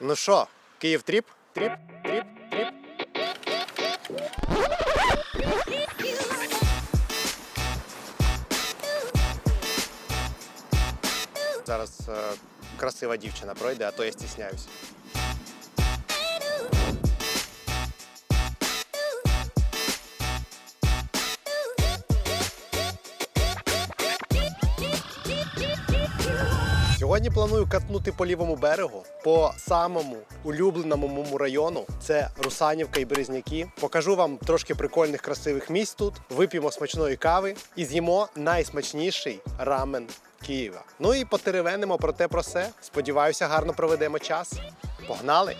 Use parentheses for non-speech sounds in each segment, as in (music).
Ну що, Київ тріп? Тріп, тріп, тріп. Зараз е, красива дівчина пройде, а то я стісняюсь. Сьогодні планую катнути по лівому берегу, по самому улюбленому моєму району. Це Русанівка і Березняки. Покажу вам трошки прикольних красивих місць тут. Вип'ємо смачної кави і з'їмо найсмачніший рамен Києва. Ну і потеревенимо про те про все. Сподіваюся, гарно проведемо час. Погнали!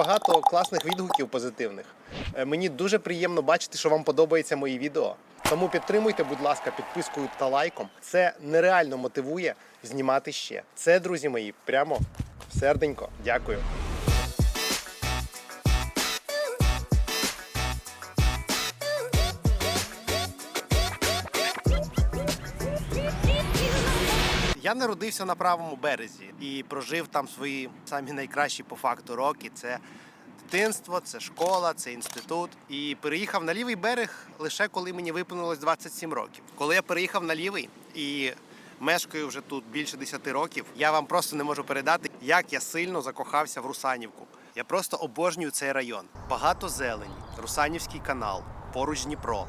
Багато класних відгуків позитивних. Е, Мені дуже приємно бачити, що вам подобається мої відео. Тому підтримуйте, будь ласка, підпискою та лайком. Це нереально мотивує знімати ще. Це, друзі мої, прямо серденько. Дякую. Я народився на правому березі і прожив там свої самі найкращі по факту роки. Це дитинство, це школа, це інститут. І переїхав на лівий берег лише коли мені виповнилось 27 років. Коли я переїхав на лівий і мешкаю вже тут більше 10 років, я вам просто не можу передати, як я сильно закохався в Русанівку. Я просто обожнюю цей район. Багато зелені, Русанівський канал, поруч Дніпро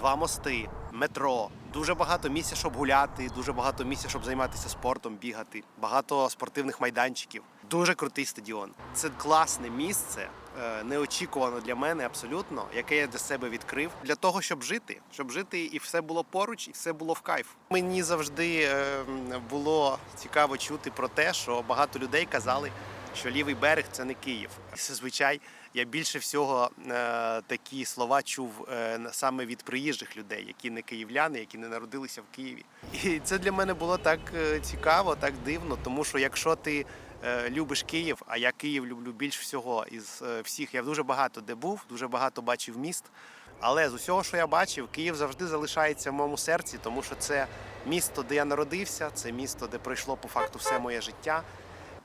два мости, метро, дуже багато місця, щоб гуляти, дуже багато місця, щоб займатися спортом, бігати, багато спортивних майданчиків. Дуже крутий стадіон. Це класне місце, е, неочікувано для мене абсолютно, яке я для себе відкрив для того, щоб жити, щоб жити і все було поруч, і все було в кайф. Мені завжди е, було цікаво чути про те, що багато людей казали, що лівий берег це не Київ. І зазвичай я більше всього е, такі слова чув е, саме від приїжджих людей, які не київляни, які не народилися в Києві. І це для мене було так е, цікаво, так дивно, тому що якщо ти любиш Київ, а я Київ люблю більш всього із всіх, я дуже багато де був, дуже багато бачив міст. Але з усього, що я бачив, Київ завжди залишається в моєму серці, тому що це місто, де я народився, це місто, де пройшло по факту все моє життя.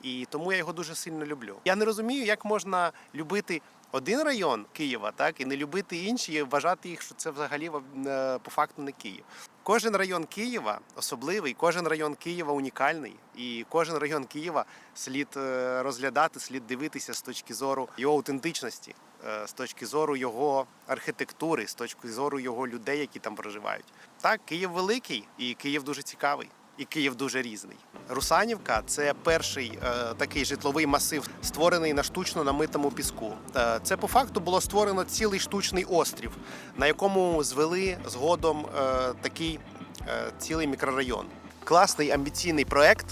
І тому я його дуже сильно люблю. Я не розумію, як можна любити один район Києва, так і не любити інші, і вважати їх, що це взагалі е, по факту не Київ. Кожен район Києва особливий, кожен район Києва унікальний, і кожен район Києва слід е, розглядати, слід дивитися з точки зору його аутентичності, е, з точки зору його архітектури, з точки зору його людей, які там проживають. Так, Київ великий і Київ дуже цікавий. І Київ дуже різний. Русанівка це перший е, такий житловий масив, створений на штучно намитому піску. Е, це по факту було створено цілий штучний острів, на якому звели згодом е, такий е, цілий мікрорайон. Класний амбіційний проект.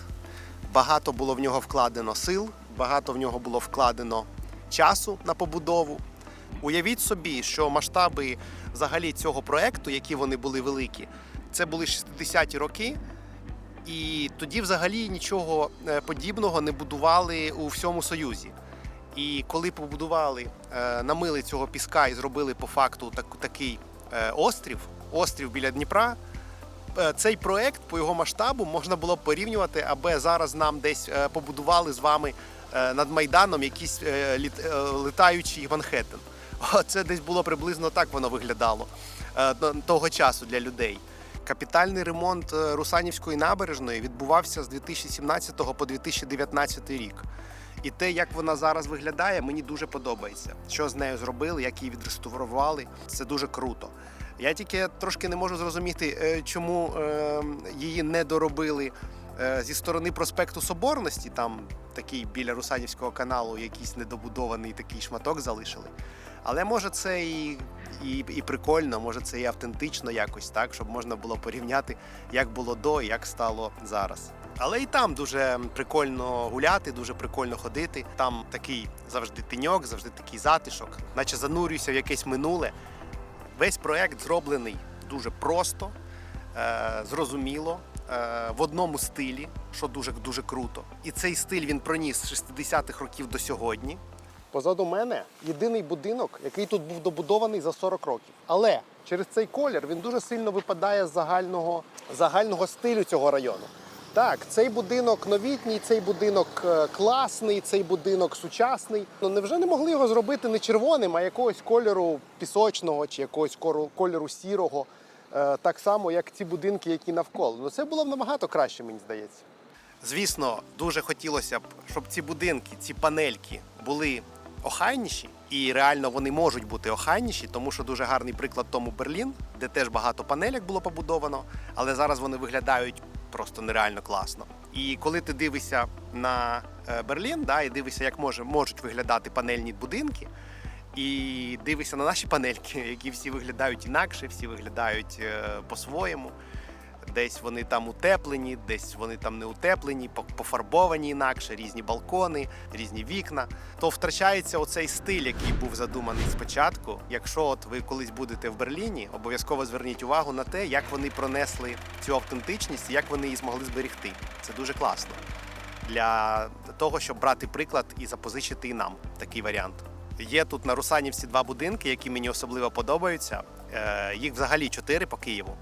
Багато було в нього вкладено сил, багато в нього було вкладено часу на побудову. Уявіть собі, що масштаби взагалі цього проекту, які вони були великі, це були 60-ті роки. І тоді взагалі нічого е, подібного не будували у всьому Союзі. І коли побудували, е, намили цього піска і зробили по факту так, такий е, острів, острів біля Дніпра, цей проект по його масштабу можна було порівнювати, аби зараз нам десь побудували з вами над Майданом якийсь літ- е, Манхеттен. Це десь було приблизно так воно виглядало того часу для людей. Капітальний ремонт е, Русанівської набережної відбувався з 2017 по 2019 рік. І те, як вона зараз виглядає, мені дуже подобається. Що з нею зробили, як її відреставрували, це дуже круто. Я тільки трошки не можу зрозуміти, е, чому е, її не доробили зі сторони проспекту Соборності, там такий біля Русанівського каналу, якийсь недобудований такий шматок залишили. Але може це і, і, і прикольно, може це і автентично якось, так, щоб можна було порівняти, як було до і як стало зараз. Але і там дуже прикольно гуляти, дуже прикольно ходити. Там такий завжди теньок, завжди такий затишок, наче занурююся в якесь минуле. Весь проект зроблений дуже просто, е, зрозуміло, е, в одному стилі, що дуже дуже круто. І цей стиль він проніс з 60-х років до сьогодні. Позаду мене єдиний будинок, який тут був добудований за 40 років. Але через цей колір він дуже сильно випадає з загального, загального стилю цього району. Так, цей будинок новітній, цей будинок е, класний, цей будинок сучасний. Ну невже не могли його зробити не червоним, а якогось кольору пісочного чи якогось кольору сірого, е, так само, як ці будинки, які навколо. Ну це було б набагато краще, мені здається. Звісно, дуже хотілося б, щоб ці будинки, ці панельки були охайніші, і реально вони можуть бути охайніші, тому що дуже гарний приклад тому Берлін, де теж багато панельок було побудовано, але зараз вони виглядають просто нереально класно. І коли ти дивишся на е, Берлін, да, і дивишся, як може, можуть виглядати панельні будинки, і дивишся на наші панельки, (laughs) які всі виглядають інакше, всі виглядають е, по-своєму. Десь вони там утеплені, десь вони там не утеплені, по- пофарбовані інакше, різні балкони, різні вікна. То втрачається оцей стиль, який був задуманий спочатку. Якщо от ви колись будете в Берліні, обов'язково зверніть увагу на те, як вони пронесли цю автентичність, як вони її змогли зберегти. Це дуже класно для того, щоб брати приклад і запозичити і нам такий варіант. Є тут на Русанівці два будинки, які мені особливо подобаються. Е, Їх взагалі чотири по Києву.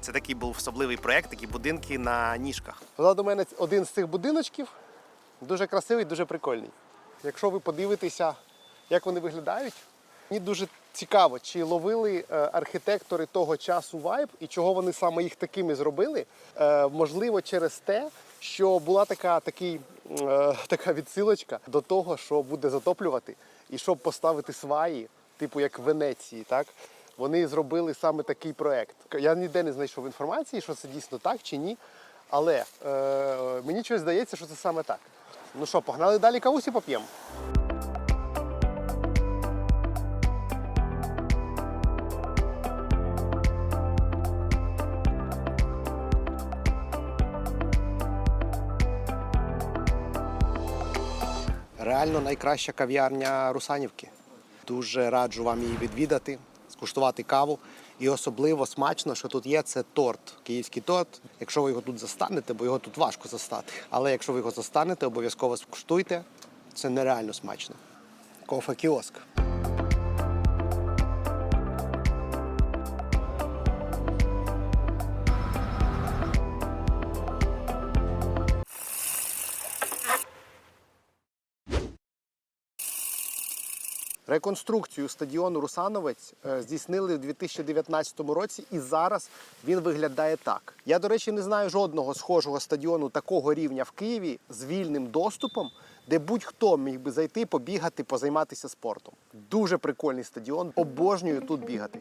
Це такий був особливий проєкт, такі будинки на ніжках. Позаду мене один з цих будиночків. Дуже красивий, дуже прикольний. Якщо ви подивитеся, як вони виглядають, мені дуже цікаво, чи ловили е, архітектори того часу вайб і чого вони саме їх такими зробили. Е, можливо, через те, що була така, такий, (laughs) така відсилочка до того, що буде затоплювати, і щоб поставити сваї, типу як в Венеції, так? Вони зробили саме такий проект. Я ніде не знайшов інформації, що це дійсно так чи ні. Але е, мені щось здається, що це саме так. Ну що, погнали далі кавусі поп'ємо? Реально найкраща кав'ярня Русанівки. Дуже раджу вам її відвідати, скуштувати каву. І особливо смачно, що тут є, це торт. Київський торт. Якщо ви його тут застанете, бо його тут важко застати. Але якщо ви його застанете, обов'язково скуштуйте. Це нереально смачно. Кофе кіоск. Реконструкцію стадіону Русановець е, здійснили в 2019 році, і зараз він виглядає так. Я, до речі, не знаю жодного схожого стадіону такого рівня в Києві з вільним доступом, де будь-хто міг би зайти, побігати, позайматися спортом. Дуже прикольний стадіон. Обожнюю тут бігати.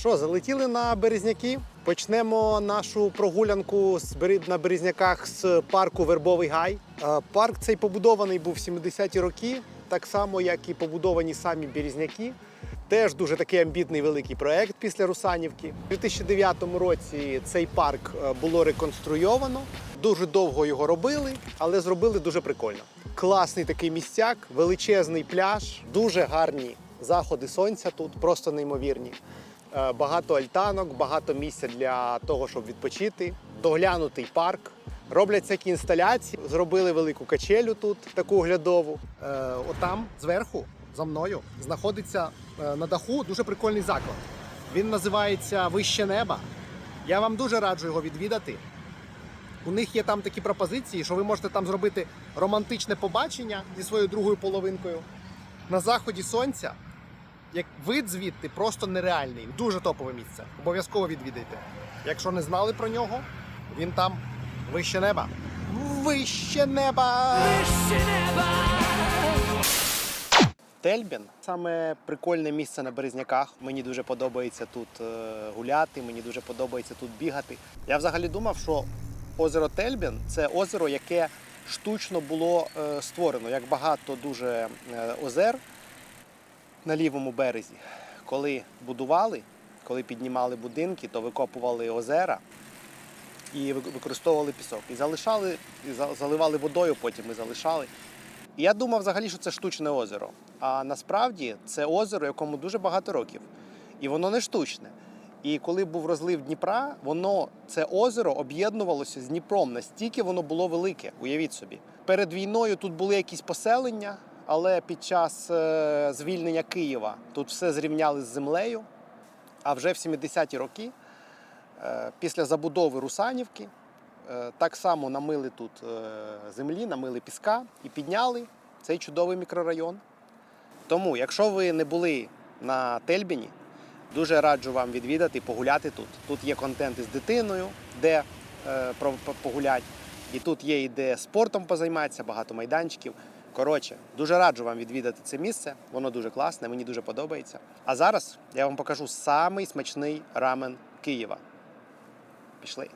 Що, залетіли на Березняки? Почнемо нашу прогулянку на Березняках з парку Вербовий Гай. Е, Парк цей побудований був в 70-ті роки, так само, як і побудовані самі Березняки. Теж дуже такий амбітний великий проект після Русанівки. У 2009 році цей парк е, було реконструйовано. Дуже довго його робили, але зробили дуже прикольно. Класний такий місцяк, величезний пляж, дуже гарні заходи сонця тут, просто неймовірні. Е, Багато альтанок, багато місця для того, щоб відпочити. Доглянутий парк. Роблять всякі інсталяції, зробили велику качелю тут, таку оглядову. Е, отам, зверху, за мною, знаходиться е, на даху дуже прикольний заклад. Він називається Вище неба. Я вам дуже раджу його відвідати. У них є там такі пропозиції, що ви можете там зробити романтичне побачення зі своєю другою половинкою на заході сонця. Як вид звідти просто нереальний, дуже топове місце. Обов'язково відвідайте. Якщо не знали про нього, він там вище неба. Вище неба! Вище неба! Тельбін саме прикольне місце на Березняках. Мені дуже подобається тут е, гуляти, мені дуже подобається тут бігати. Я взагалі думав, що озеро Тельбін це озеро, яке штучно було е, створено, як багато дуже е, озер на лівому березі. Коли будували, коли піднімали будинки, то викопували озера і використовували пісок. І залишали, і за- заливали водою, потім і залишали. І я думав взагалі, що це штучне озеро. А насправді це озеро, якому дуже багато років. І воно не штучне. І коли був розлив Дніпра, воно це озеро об'єднувалося з Дніпром. Настільки воно було велике, уявіть собі. Перед війною тут були якісь поселення, але під час е, звільнення Києва тут все зрівняли з землею. А вже в 70-ті роки, е, після забудови Русанівки, е, так само намили тут землі, намили піска і підняли цей чудовий мікрорайон. Тому, якщо ви не були на Тельбіні, дуже раджу вам відвідати, і погуляти тут. Тут є контент із дитиною, де погулять. І тут є і де спортом позайматися, багато майданчиків. Коротше, дуже раджу вам відвідати це місце. Воно дуже класне, мені дуже подобається. А зараз я вам покажу самий смачний рамен Києва. Пішли.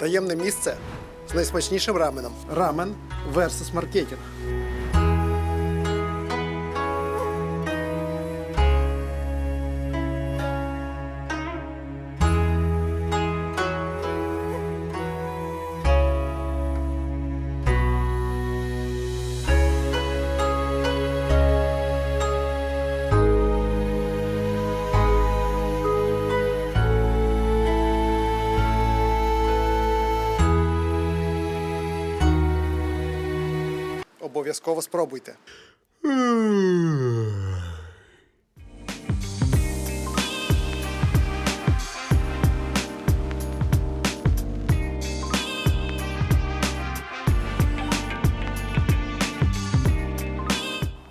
Таємне місце з найсмачнішим раменом. Рамен versus маркетинг. Обов'язково спробуйте.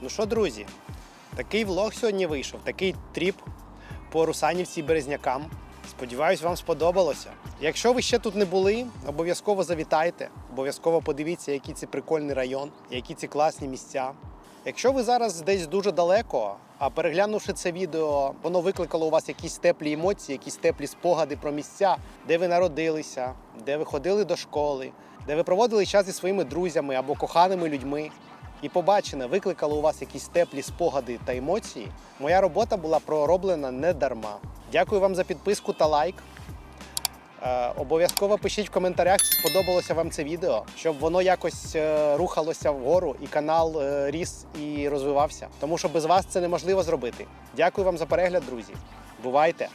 Ну що, друзі, такий влог сьогодні вийшов, такий тріп по Русанівці Березнякам. Сподіваюсь, вам сподобалося. Якщо ви ще тут не були, обов'язково завітайте, обов'язково подивіться, який це прикольний район, які ці класні місця. Якщо ви зараз десь дуже далеко, а переглянувши це відео, воно викликало у вас якісь теплі емоції, якісь теплі спогади про місця, де ви народилися, де ви ходили до школи, де ви проводили час зі своїми друзями або коханими людьми, і побачене викликало у вас якісь теплі спогади та емоції, моя робота була пророблена не дарма. Дякую вам за підписку та лайк. Е, обов'язково пишіть в коментарях, чи сподобалося вам це відео, щоб воно якось е, рухалося вгору і канал е, ріс і розвивався. Тому що без вас це неможливо зробити. Дякую вам за перегляд, друзі. Бувайте!